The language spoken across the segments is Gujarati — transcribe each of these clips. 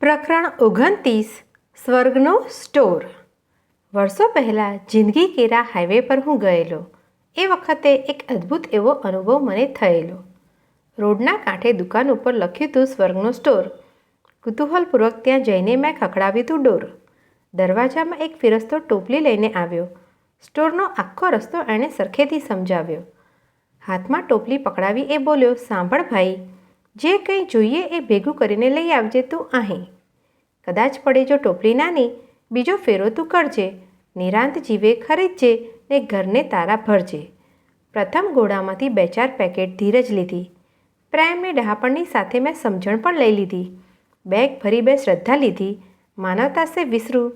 પ્રકરણ ઓગણત્રીસ, સ્વર્ગનો સ્ટોર. વર્ષો પહેલાં જિંદગી કેરા હાઈવે પર હું ગયેલો. એ વખતે એક અદ્ભુત એવો અનુભવ મને થયેલો. રોડના કાંઠે દુકાન ઉપર લખ્યું હતું સ્વર્ગનો સ્ટોર. કુતૂહલપૂર્વક ત્યાં જઈને મેં ખખડાવ્યું હતું ડોર. દરવાજામાં એક ફિરસ્તો ટોપલી લઈને આવ્યો. સ્ટોરનો આખો રસ્તો એણે સરખેથી સમજાવ્યો. હાથમાં ટોપલી પકડાવી એ બોલ્યો, સાંભળ ભાઈ જે કંઈ જોઈએ એ ભેગું કરીને લઈ આવજે તું અહીં. કદાચ પડે જો ટોપલી નાની, બીજો ફેરો તું કરજે. નિરાંત જીવે ખરીદજે ને ઘરને તારા ભરજે. પ્રથમ ગોળામાંથી બે ચાર પેકેટ ધીરજ લીધી. પ્રેમની ડહાપણની સાથે મેં સમજણ પણ લઈ લીધી. બેગ ભરી બે શ્રદ્ધા લીધી. માનવતા સે વિસરું.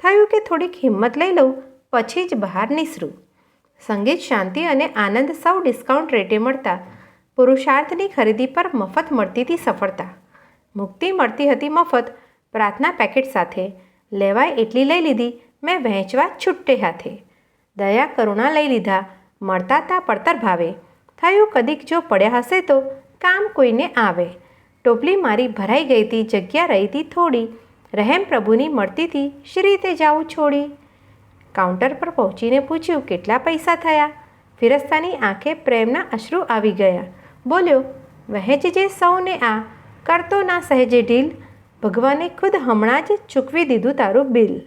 થયું કે થોડીક હિંમત લઈ લઉં, પછી જ બહાર નિસરું. સંગીત શાંતિ અને આનંદ સૌ ડિસ્કાઉન્ટ રેટે મળતા પુરુષાર્થની ખરીદી પર મફત મળતી હતી સફળતા. મુક્તિ મળતી હતી મફત, પ્રાર્થના પેકેટ સાથે. લેવાય એટલી લઈ લીધી, મેં વહેંચવા છૂટ્ટે હાથે. દયા, કરુણા લઈ લીધા, મળતા તા પડતર ભાવે. થયું કદીક જો પડ્યા હશે તો કામ કોઈને આવે. ટોપલી મારી ભરાઈ ગઈ હતી જગ્યા રહી હતી થોડી. રહેમ પ્રભુની મળતી હતી શી રીતે જાઉં છોડી. કાઉન્ટર પર પહોંચીને પૂછ્યું, કેટલા પૈસા થયા? ફિરસ્તાની આંખે પ્રેમના અશ્રુ આવી ગયા. બોલ્યો, વહેંચજે સૌને આ. કરતો ના સહેજે ઢીલ. ભગવાને ખુદ હમણાં જ ચૂકવી દીધું તારું બિલ.